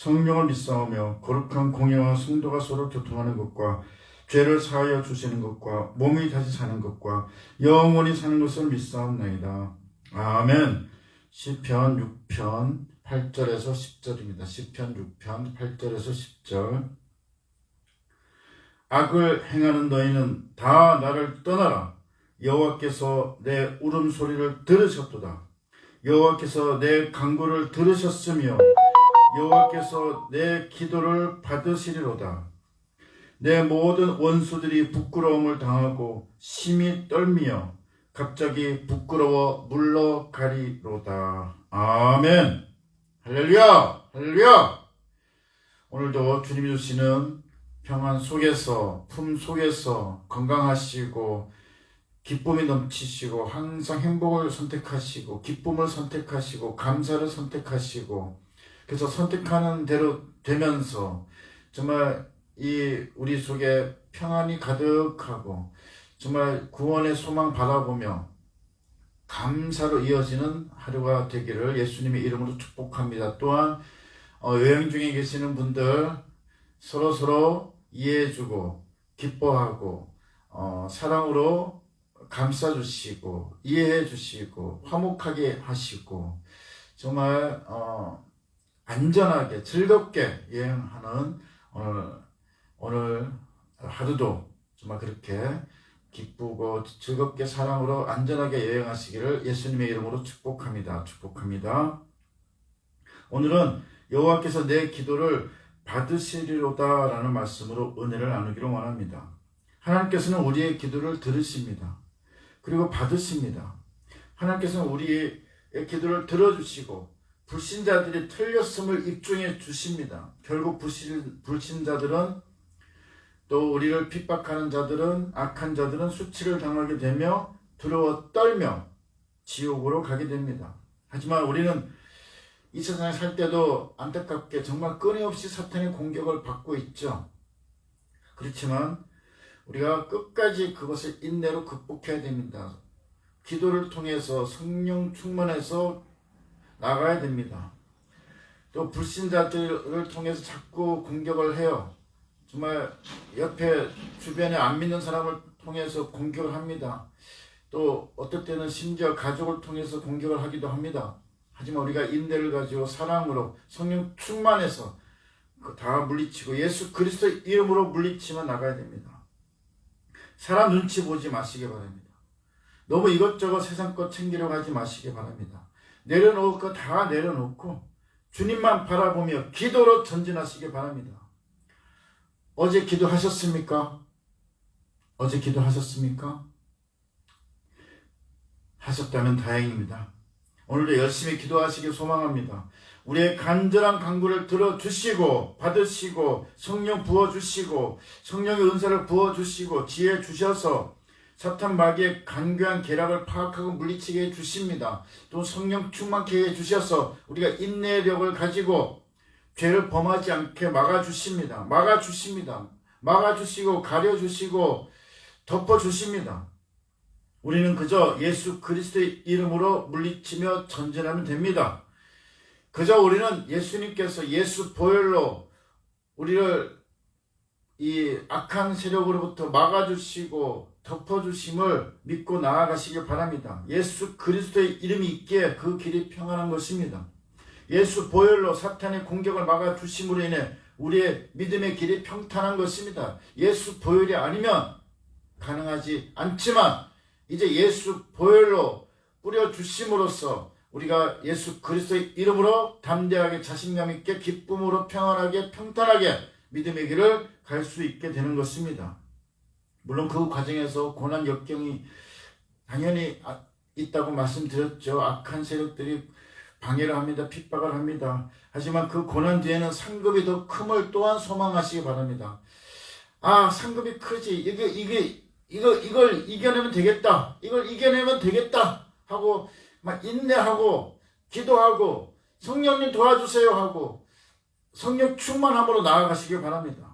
성령을 믿사오며 거룩한 공예와 성도가 서로 교통하는 것과 죄를 사하여 주시는 것과 몸이 다시 사는 것과 영원히 사는 것을 믿사옵나이다. 아멘. 시편 6편 8절에서 10절입니다. 시편 6편 8절에서 10절. 악을 행하는 너희는 다 나를 떠나라. 여호와께서 내 울음소리를 들으셨도다. 여호와께서 내 간구를 들으셨으며 여호와께서 내 기도를 받으시리로다. 내 모든 원수들이 부끄러움을 당하고 심히 떨미어 갑자기 부끄러워 물러가리로다. 아멘. 할렐루야! 할렐루야! 오늘도 주님이 주시는 평안 속에서, 품 속에서 건강하시고, 기쁨이 넘치시고, 항상 행복을 선택하시고, 기쁨을 선택하시고, 감사를 선택하시고, 그래서 선택하는 대로 되면서, 정말 이 우리 속에 평안이 가득하고, 정말 구원의 소망 바라보며, 감사로 이어지는 하루가 되기를 예수님의 이름으로 축복합니다. 또한 어, 여행 중에 계시는 분들 서로 서로 이해해주고 기뻐하고 어, 사랑으로 감싸주시고 이해해주시고 화목하게 하시고 정말 어, 안전하게 즐겁게 여행하는 오늘 오늘 하루도 정말 그렇게 기쁘고 즐겁게 사랑으로 안전하게 여행하시기를 예수님의 이름으로 축복합니다. 축복합니다. 오늘은 여호와께서 내 기도를 받으시리로다라는 말씀으로 은혜를 나누기를 원합니다. 하나님께서는 우리의 기도를 들으십니다. 그리고 받으십니다. 하나님께서는 우리의 기도를 들어주시고 불신자들이 틀렸음을 입증해 주십니다. 결국 불신, 불신자들은 또 우리를 핍박하는 자들은 악한 자들은 수치를 당하게 되며 두려워 떨며 지옥으로 가게 됩니다. 하지만 우리는 이 세상에 살 때도 안타깝게 정말 끊임없이 사탄의 공격을 받고 있죠. 그렇지만 우리가 끝까지 그것을 인내로 극복해야 됩니다. 기도를 통해서 성령 충만해서 나가야 됩니다. 또 불신자들을 통해서 자꾸 공격을 해요. 정말 옆에 주변에 안 믿는 사람을 통해서 공격을 합니다. 또 어떨 때는 심지어 가족을 통해서 공격을 하기도 합니다. 하지만 우리가 인내를 가지고 사랑으로 성령 충만해서 그다 물리치고 예수 그리스도 이름으로 물리치며 나가야 됩니다. 사람 눈치 보지 마시기 바랍니다. 너무 이것저것 세상 것 챙기려고 하지 마시기 바랍니다. 내려놓을 거 다 내려놓고 주님만 바라보며 기도로 전진하시기 바랍니다. 어제 기도하셨습니까? 어제 기도하셨습니까? 하셨다면 다행입니다. 오늘도 열심히 기도하시길 소망합니다. 우리의 간절한 간구를 들어주시고 받으시고 성령 부어주시고 성령의 은사를 부어주시고 지혜 주셔서 사탄 마귀의 간교한 계략을 파악하고 물리치게 해 주십니다. 또 성령 충만케 해 주셔서 우리가 인내력을 가지고 죄를 범하지 않게 막아 주십니다. 막아 주십니다. 막아 주시고 가려 주시고 덮어 주십니다. 우리는 그저 예수 그리스도의 이름으로 물리치며 전진하면 됩니다. 그저 우리는 예수님께서 예수 보혈로 우리를 이 악한 세력으로부터 막아주시고 덮어주심을 믿고 나아가시길 바랍니다. 예수 그리스도의 이름이 있기에 그 길이 평안한 것입니다. 예수 보혈로 사탄의 공격을 막아주심으로 인해 우리의 믿음의 길이 평탄한 것입니다. 예수 보혈이 아니면 가능하지 않지만 이제 예수 보혈로 뿌려주심으로써 우리가 예수 그리스도의 이름으로 담대하게 자신감 있게 기쁨으로 평안하게 평탄하게 믿음의 길을 갈 수 있게 되는 것입니다. 물론 그 과정에서 고난 역경이 당연히 아, 있다고 말씀드렸죠. 악한 세력들이 방해를 합니다. 핍박을 합니다. 하지만 그 고난 뒤에는 상급이 더 큼을 또한 소망하시기 바랍니다. 아 상급이 크지 이게 이게 이거 이걸 이겨내면 되겠다 이걸 이겨내면 되겠다 하고 막 인내하고 기도하고 성령님 도와주세요 하고 성령 충만함으로 나아가시길 바랍니다.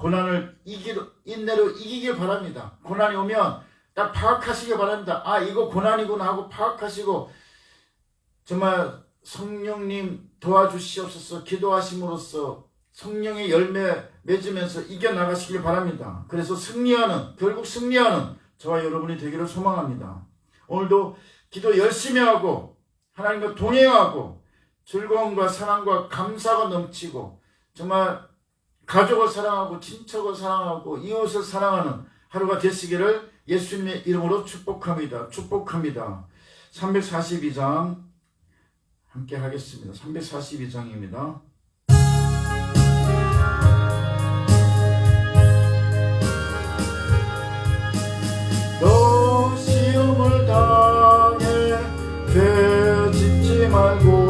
고난을 이기로 인내로 이기길 바랍니다. 고난이 오면 딱 파악하시길 바랍니다. 아 이거 고난이구나 하고 파악하시고 정말 성령님 도와주시옵소서 기도하심으로써 성령의 열매 맺으면서 이겨나가시길 바랍니다. 그래서 승리하는, 결국 승리하는 저와 여러분이 되기를 소망합니다. 오늘도 기도 열심히 하고, 하나님과 동행하고, 즐거움과 사랑과 감사가 넘치고, 정말 가족을 사랑하고, 친척을 사랑하고, 이웃을 사랑하는 하루가 되시기를 예수님의 이름으로 축복합니다. 축복합니다. 342장 함께 하겠습니다. 342장입니다. 너 시험을 당해 죄 짓지 말고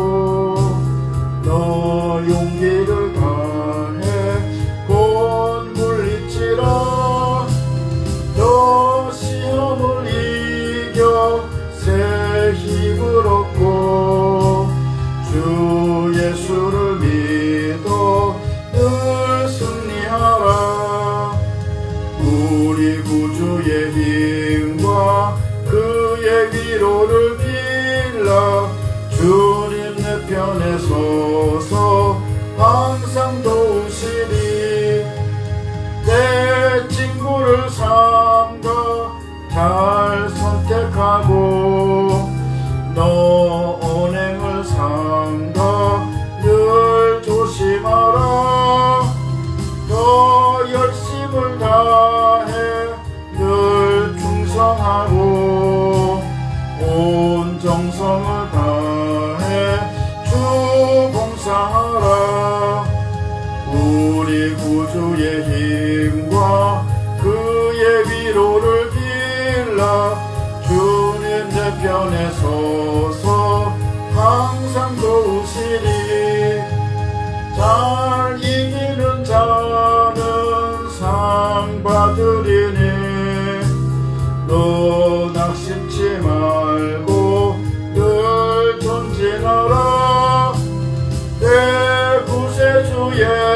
믿 구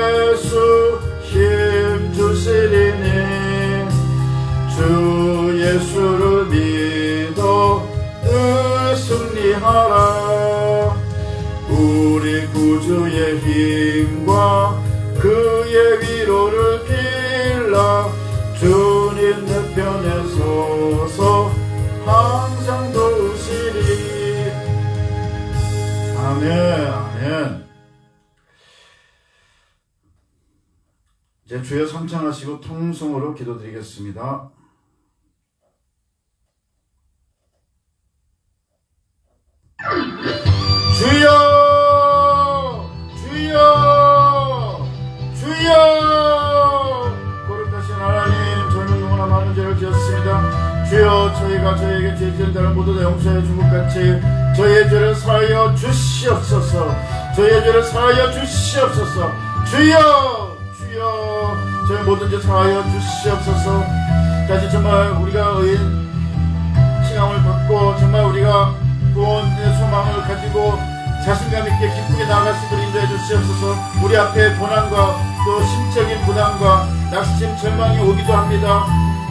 주여 삼창하시고 통성으로 기도드리겠습니다. 주여! 주여! 주여! 거룩하신 하나님 저는 너무나 많은 죄를 지었습니다. 주여 저희가 저에게 죄지은 자를 모두 다 용서해 준것 같이 저희의 죄를 사하여 주시옵소서. 저희의 죄를 사하여 주시옵소서. 주여 모든 죄 사하여 주시옵소서. 다시 정말 우리가 의인 칭함을 받고 정말 우리가 구원의 소망을 가지고 자신감 있게 기쁘게 나아갈 수 있도록 인도해 주시옵소서. 우리 앞에 고난과 또 심적인 부담과 낙심 절망이 오기도 합니다.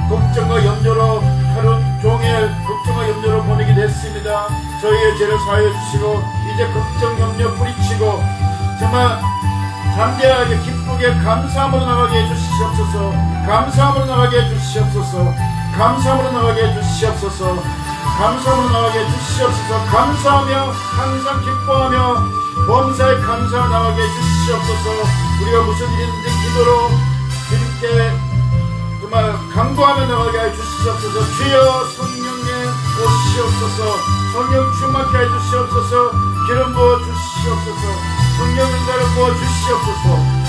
걱정과 염려로 하루 종일 걱정과 염려로 보내게 됐습니다. 저희의 죄를 사하여 주시고 이제 걱정 염려 뿌리치고 정말 담대하게 기쁘게 감사함으로 나가게 해주시옵소서. 감사함으로 나가게 해주시옵소서. 감사함으로 나가게 해주시옵소서. 감사함으로 나가게 해주시옵소서. 감사하며 항상 기뻐하며 범사에 감사를 나가게 해주시옵소서. 우리가 무슨 일이든지 기도로 주님께 정말 강구하며 나가게 해주시옵소서. 주여 성령님 오시옵소서. 성령 충만케 해주시옵소서. 기름 부어 주시옵소서. 성령 은사를 부어 주시옵소서